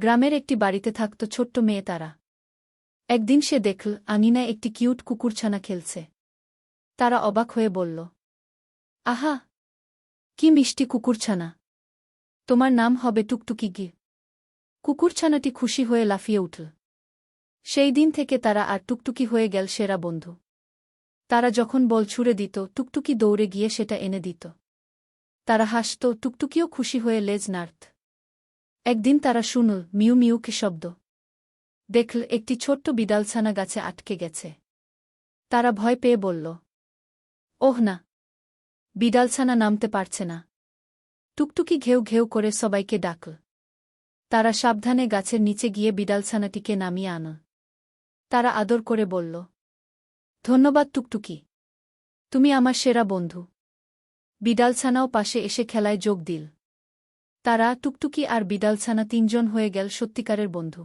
গ্রামের একটি বাড়িতে থাকত ছোট্ট মেয়ে তারা। একদিন সে দেখল আনিনা একটি কিউট কুকুরছানা খেলছে। তারা অবাক হয়ে বলল, আহা! কি মিষ্টি কুকুরছানা। তোমার নাম হবে টুকটুকি গি। কুকুরছানাটি খুশি হয়ে লাফিয়ে উঠল। সেই দিন থেকে তারা আর টুকটুকি হয়ে গেল সেরা বন্ধু। তারা যখন বল ছুড়ে দিত, টুকটুকি দৌড়ে গিয়ে সেটা এনে দিত। তারা হাসত, টুকটুকিও খুশি হয়ে লেজ নাড়ত। একদিন তারা শুনল মিউ মিউকে শব্দ। দেখল একটি ছোট্ট বিড়ালছানা গাছে আটকে গেছে। তারা ভয় পেয়ে বলল, ওহ না, বিড়ালছানা নামতে পারছে না। টুকটুকি ঘেউ ঘেউ করে সবাইকে ডাকল। তারা সাবধানে গাছের নিচে গিয়ে বিড়ালছানাটিকে নামিয়ে আনল। তারা আদর করে বলল, ধন্যবাদ টুকটুকি। তুমি আমার সেরা বন্ধু। বিড়ালছানাও পাশে এসে খেলায় যোগ দিল। তারা টুকটুকি আর বিদালছানা তিনজন হয়ে গেল সত্যিকারের বন্ধু।